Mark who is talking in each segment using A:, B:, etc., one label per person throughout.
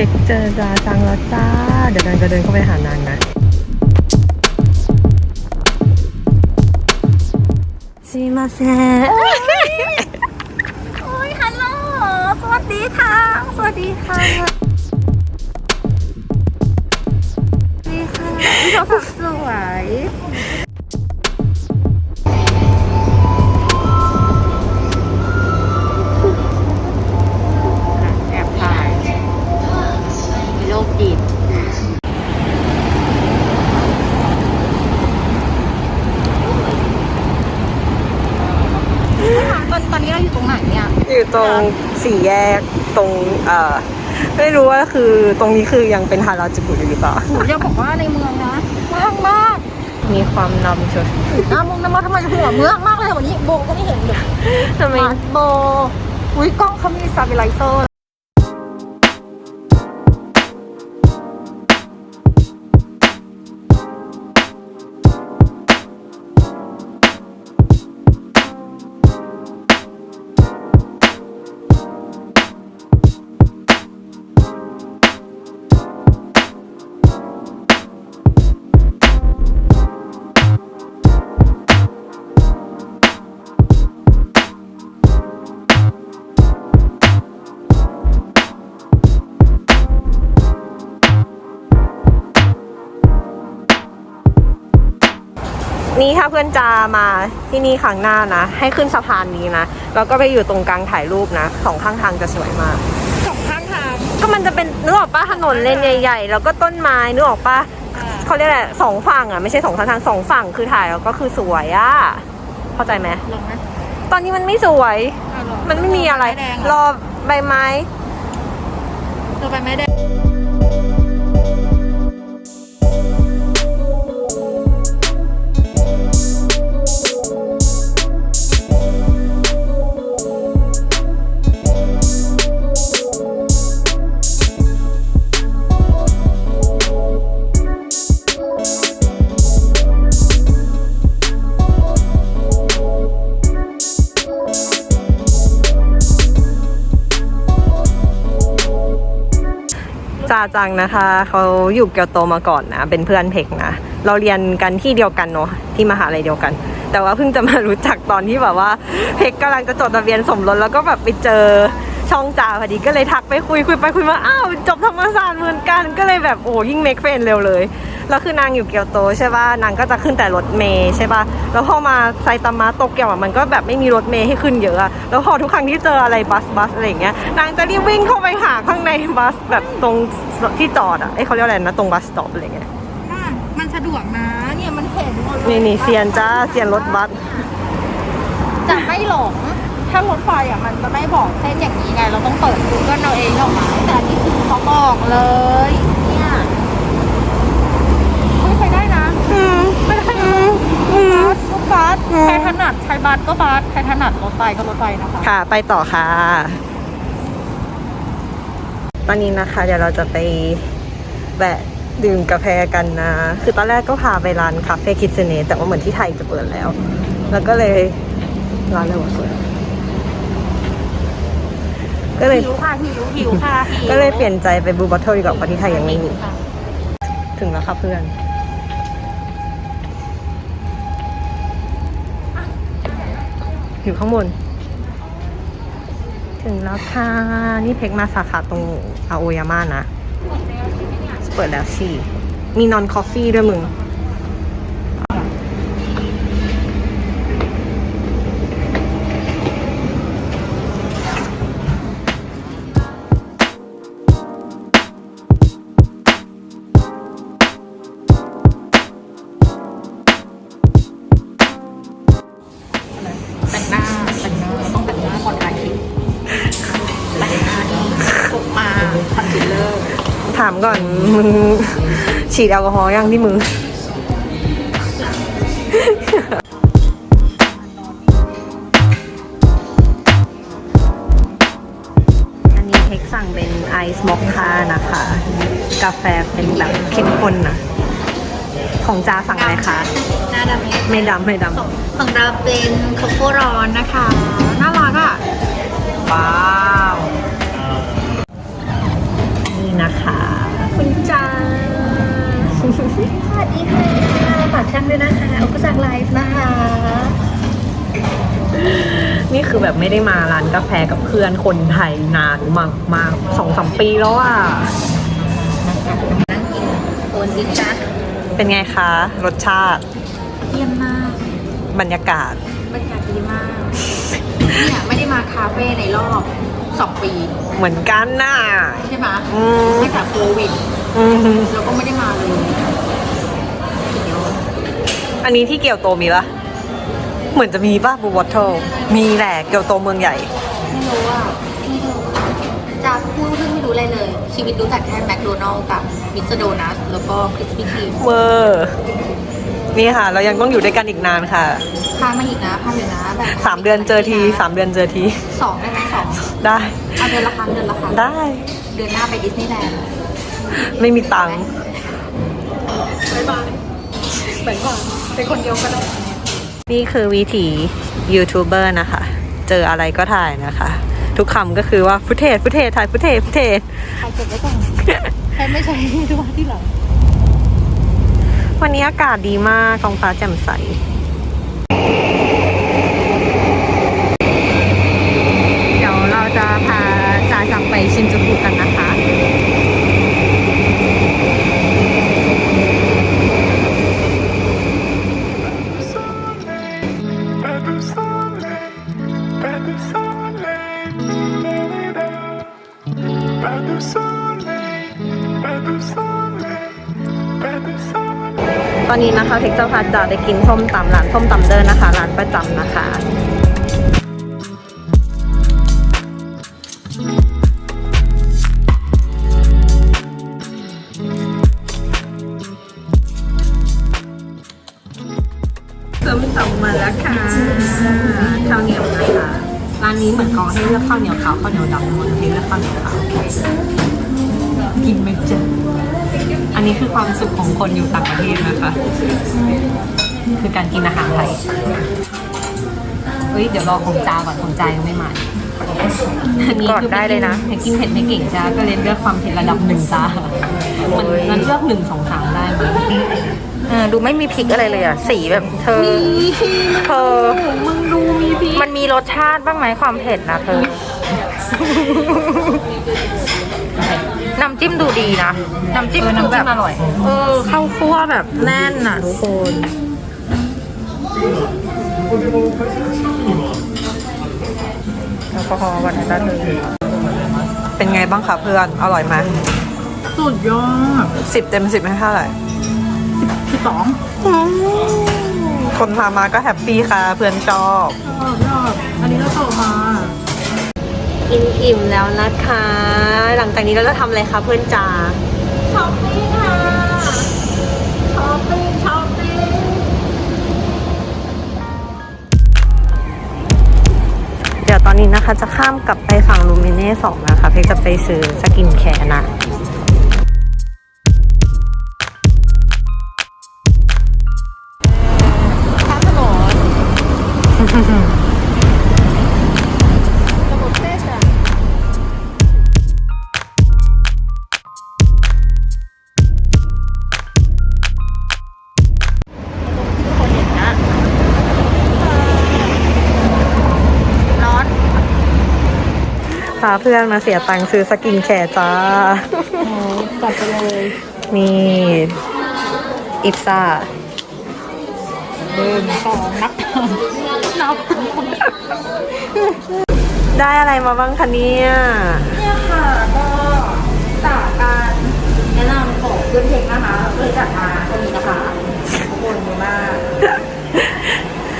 A: ช็คเจอจาจังแล้วจ้า เดี๋ยวนางจะเดินเข้าไปหานางนะซีมาเซ่
B: โอ้ยฮัลโหล สวัสดีค่ะ สวัสดีค่ะ สวัดีค่ะพี่เขาสวย นตอนนี้เราอยู่ตรงไหนเนี่ย
A: อยู่ตรงสี่แยกตรงเอ่อไม่รู้ว่าคือตรงนี้คือยังเป็นฮาราจูกุอยู่หรือเปล่า
B: หนูจะบอกว่าในเมืองนะเมืองมาก
A: มีความนำชน
B: หน้ามุงน้ำมันทำไมหัวเมืองมากเลยวันนี้โบก็ไม่เห็นเลย
A: ทำไม
B: มาโบอุ้ยกล้องเขามีสตาบิไลเซอร์
A: เพื่อนจะมาที่นี่ครั้งหน้านะ ให้ขึ้นสะพานนี้นะ แล้วก็ไปอยู่ตรงกลางถ่ายรูปนะสองข้างทางจะสวยมาก
B: สองข้างทาง
A: ก็มันจะเป็นนึกออกปะถนนเลนใหญ่ๆ แล้วก็ต้นไม้นึกออกปะเขาเรียกอะไรสองฝั่งอะไม่ใช่สองข้างทางสองฝั่งคือถ่ายแล้วก็คือสวยอะเข้าใจไหม
B: ลงไหม
A: ตอนนี้มันไม่สวย
B: อะลง
A: มันไม่มีอะไร
B: แดง
A: รอใบไม้
B: เราไปไม่ได้
A: จาจังนะคะ เขาอยู่เกียวโตมาก่อนนะ เป็นเพื่อนเพกนะ เราเรียนกันที่เดียวกันเนาะที่มหาลัยเดียวกัน แต่ว่าเพิ่งจะมารู้จักตอนที่แบบว่า เพกกำลังจะจดทะเบียนสมรสแล้วก็แบบไปเจอ ช่องจ่าพอดีก็เลยทักไปคุยคุยไปคุยมาอ้าวจบธรรมศาสตร์เหมือนกันก็เลยแบบโอ้ยิ่งเมคเฟนเร็วเลยแล้วคือนางอยู่เกียวโตใช่ป่ะนางก็จะขึ้นแต่รถเมย์ใช่ป่ะแล้วพอมาไซตามะโตเกียวอะมันก็แบบไม่มีรถเมย์ให้ขึ้นเยอะอะแล้วพอทุกครั้งที่เจออะไรบัสบัสอะไรอย่างเงี้ยนางจะรีบวิ่งเข้าไปหาข้างในบัสแบบตรงที่จอดอะไอ้ยเขาเรียกอะไรนะตรงบัสสต็อปอะไรเงี้ย
B: อะมันสะดวกนะเนี่ยมันเห็นหมดเลย
A: นี่นี่เซียนจ้าเซียนรถบัส
B: จะไม่หลง ถ้ารถไฟอะมันจะไม่บอกเส้นอย่างนี้ไง เราต้องเปิด Google เอาเองออกมาแต่อันนี่คือเขาบอกเลย เนี่ยเฮ้ยไปได้นะ
A: อืม
B: ไม่ได้นะ
A: อืม
B: บัสก็บัส
A: อืม
B: ใครถนัดใครบัสก็บัสใครถนัดรถไฟก็รถไฟนะคะ
A: ค่ะ ไปต่อค่ะ ตอนนี้นะคะ เดี๋ยวเราจะไปแวะดื่มกาแฟกันนะ คือตอนแรกก็พาไปร้านคาเฟ่คิดเซเนแต่ว่าเหมือนที่ไทยจะเปิดแล้ว แล้วก็เลยร้านอะไรวะสวย ก็เลย
B: หิวค่ะหิวหิวค่ะหิว
A: ก็เลยเปลี่ยนใจไปบูบัตเทิลดีกว่าเพราะที่ไทยยังไม่มีถึงแล้วค่ะเพื่อน อยู่ข้างบน ถึงแล้วค่ะ นี่เพกมาสาขาตรงอาโอยาม่านะ เปิดแล้วสิมีนอนคอฟฟี่ด้วยมึง
B: แต่ง คอนซีลเลอร์
A: ถามก่อนมึงฉีดแอลกอฮอล์ยังที่มือ อันนี้เทคสั่งเป็นไอซ์มอคค่านะคะ กาแฟเป็นแบบเข้มข้นนะ ของจาสั่งอะไรคะ
B: หน้าดำไหม
A: ไม่ดำไม่ด
B: ของเราเป็นโคโค่ร้อนนะคะ น่ารักอะำ
A: ว้าว นะคะคุณจ้าส
B: วัสดีค่ะฝากช่างด้วยนะคะอุกจักไลฟ์นะคะ
A: นี่คือแบบไม่ได้มาร้านกาแฟกับเพื่อนคนไทยนานมากมากสองสามปีแล้วอะ
B: นั่งกินโอนิจัก
A: เป็นไงคะ รสชาติ
B: เยี่ยมมาก
A: บรรยากาศ
B: บรรยากาศดีมากเนี่ยไม่ได้มาคาเฟ่ในรอบ สองปี
A: เหมือนกันน่ะ
B: ใช่ไหม
A: อืม
B: ตั้งแต่โควิด
A: อืม
B: เราก็ไม่ได้มาเลยสุดยอด
A: อันนี้ที่เกียวโตมีปะเหมือนจะมีป่ะบูวอเทลมีแหละเกียวโตเมืองใหญ่
B: ไม่รู้ว่าไม่รู้จะพูดเรื่องไม่รู้อะไรเลย ชีวิตรู้จักแค่แมคโดนัลล์กับมิสเตอร์โดนัทแล้วก็คริสปี้ครีม
A: เวอร์นี่ค่ะ เรายังต้องอยู่ด้วยกันอีกนานค่ะ
B: พามาอีกนะพามาอีกนะแบบ
A: สามเดือนเจอทีสามเดือนเจอที
B: สองได้ไหมสอง
A: ได้
B: เอาเดือนละครั้งเดือนละครั้ง
A: ได้
B: เดือนหน้าไปดิสนีย์แลนด์
A: ไม่มีตังค์
B: บายบายเหมือนก่อนเป็นคนเดียวก็ได้
A: นี่คือวิถียูทูบเบอร์นะคะ เจออะไรก็ถ่ายนะคะ ทุกคำก็คือว่าฟุตเทจฟุตเทจถ่ายฟุตเทจฟุตเทจ
B: ใครเก็บไว้ก่อนใครไม่ใช้ดูว่าที่หลัง
A: วันนี้อากาศดีมากท้องฟ้าแจ่มใส อนนี้นะคะเทคเจ้าไปกินส้มตำร้านส้มตำเดินนะคะ ร้านประจำนะคะส้มตำมาแล้วค่ะข้าวเหนียวนะคะร้านนี้เหมือนเขาให้เลือกข้าวเหนียวขาวข้าวเหนียวดำหมดให้เลือกข้าวเหนียวขาวกินไหมจ๊ะ อันนี้คือความสุขของคนอยู่ต่างประเทศนะคะ คือการกินอาหารไทยเฮ้ยเดี๋ยวรอของจาก่อนของจายังไม่มาอันนี้คือ
C: ก่อนได้เลยนะ
A: ไปกินเผ็ดไม่เก่งจ้าก็เลยเลือกความเผ็ดระดับหนึ่งจ้ามันมันเลือกหนึ่งสองสามได้ไหม
C: เออดูไม่มีพริกอะไรเลยอะ สีแบบเธอ เธอ
A: มึงดูมีพี่
C: มันมีรสชาติบ้างไหมความเผ็ดนะเธอ น้ำจิ้มดูดีนะ น้ำจิ้ม
A: เออ
C: ดู
A: น้ำ
C: แบ
A: จิ้
C: บ
A: มอร่อย
C: เออเข้าคั่วแบบแน่นอะทุกคนแอลกอฮอล์วันนั้นได้เลย
A: เป็นไงบ้างคะเพื่อน อร่อยไหม
C: สุดยอด
A: สิบเต็มสิบให้เท่าไหร่
C: ที่สอง
A: คนพามาก็แฮปปี้ค่ะ เพื่อนชอบ
C: ยอดอันนี้ก็ต่อมา
A: กินอิ่มแล้วนะคะ หลังจากนี้เราจะทำอะไรคะเพื่อนจ๋า
B: ช้อปปิ้งค่ะช้อปปิ้งช้อปปิ้ง
A: เดี๋ยวตอนนี้นะคะจะข้ามกลับไปฝั่งลูมิเน่สองนะคะ เพ็กจะไปซื้อสกินแคร์นะ
B: ข้าม
A: พาเพื่อนมาเสียตังค์ซื้อสกินแคร์จ้า
B: จัดไปเลย
A: นี่อิปซ่า
B: หนึ่งสองนับนับ
A: ได้อะไรมาบ้างคะเนี่ย
B: เนี่ยค่ะก็จากการแนะนำของเพื่อนเพลงนะคะเลยจัดมาตรงนี้นะคะขอบคุณมาก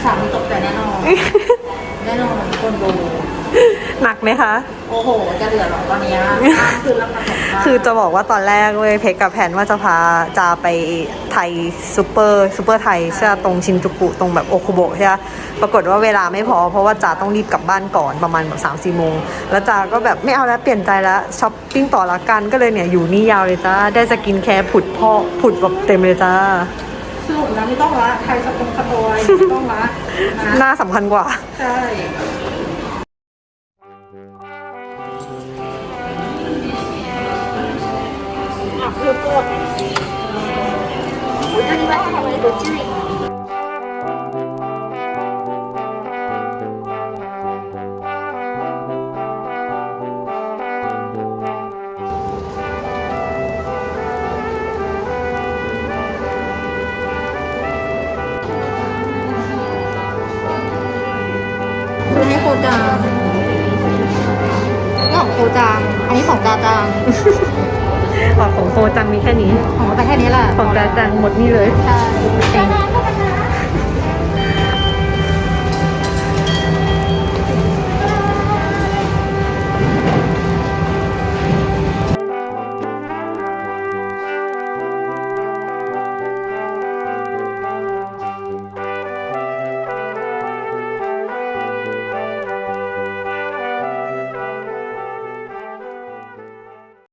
B: สามีตกใจแน่นอนแน่นอนคนดู
A: หนักไหมคะ
B: โอ้โห จะเหลือหรอตอนเนี้ยคือราคาตกมาก
A: คือจะบอกว่าตอนแรกเว้ยเพกกับแผนว่าจะพาจาไปไทยซูเปอร์ซูเปอร์ไทยใช่ปะตรงชินจูกุตรงแบบโอคุโบะใช่ปะปรากฏว่าเวลาไม่พอ เพราะว่าจาต้องรีบกลับบ้านก่อนประมาณแบบสามสี่โมง แล้วจาก็แบบไม่เอาแล้วเปลี่ยนใจแล้วช้อปปิ้งต่อละกันก็เลยเนี่ยอยู่นี่ยาวเลยจ้าได้สกินแคร์ผุดพ่อผุดแบบเต็มเลยจ้า
B: สรุปแล้วไม่ต้องละใครสปงสปอยไม่ต้องละนะ
A: หน้าสำคัญกว่า
B: ใช่ อะคือปวดอุ๊ยอัน
C: ซื้อให้โคจางนี่ ของโคจางอันนี้ของจาจาง
A: ออกของโคจังมีแค่นี้
C: ของแต่แค่นี้แหละ
A: ของจาจังหมดนี่เลย
C: ใช่